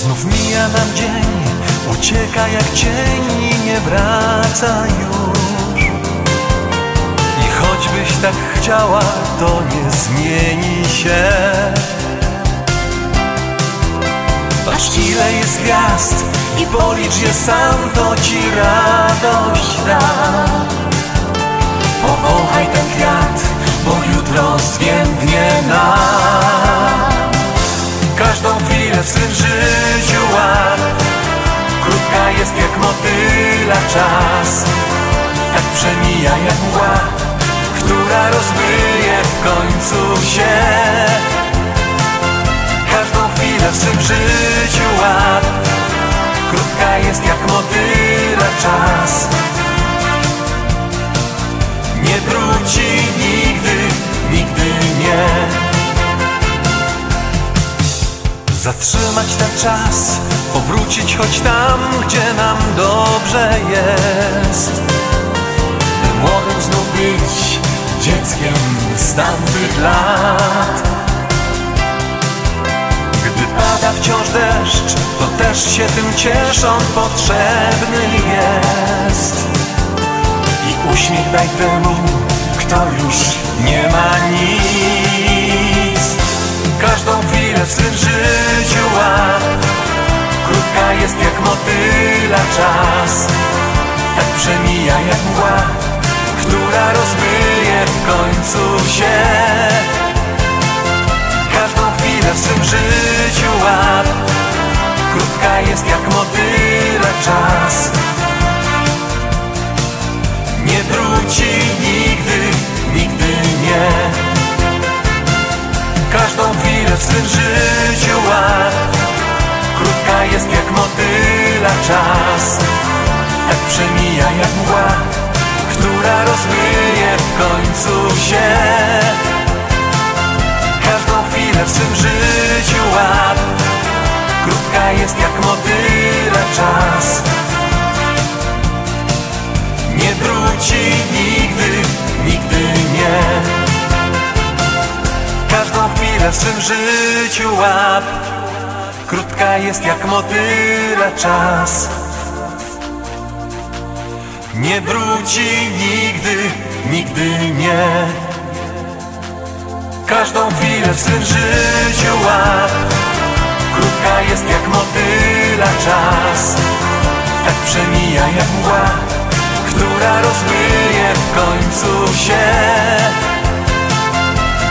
Znów mija nam dzień, ucieka jak cień i nie wraca już. I choćbyś tak chciała, to nie zmieni się. Patrz ile jest gwiazd i policz je sam, to ci radość da. Powąchaj ten przemija jak mgła Która rozmyje w końcu się. Każdą chwilę w swym życiu łap. Krótka jest jak motyla czas. Nie wróci nigdy, nigdy nie. Zatrzymać ten czas, powrócić choć tam, gdzie nam dobrze jest tamtych lat. Gdy pada wciąż deszcz, to też się tym cieszą, potrzebny jest. I uśmiech daj temu, kto już nie ma nic. Każdą chwilę w swym życiu łap. Krótka jest jak motyla czas. Tak przemija jak mgła Która rozmyje w końcu się. Każdą chwilę w swym życiu łap. Krótka jest jak motyla czas. Nie wróci nigdy, nigdy nie. Każdą chwilę w swym życiu łap. Krótka jest jak motyla czas rozmyje w końcu się. Każdą chwilę w swym życiu łap. Krótka jest jak motyla czas. Nie wróci nigdy, nigdy nie. Każdą chwilę w swym życiu łap. Krótka jest jak motyla czas Nie wróci nigdy, nigdy nie. Każdą chwilę w swym życiu łap. Krótka jest jak motyla czas. Tak przemija jak mgła Która rozmyje w końcu się.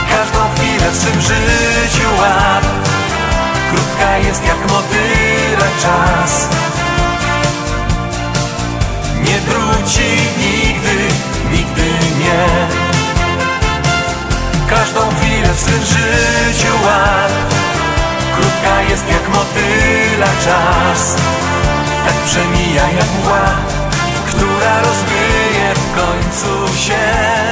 Każdą chwilę w swym życiu Wróci nigdy, nigdy nie. Każdą chwilę w swym życiu łap Krótka jest jak motyla czas. Tak przemija jak mgła Która rozmyje w końcu się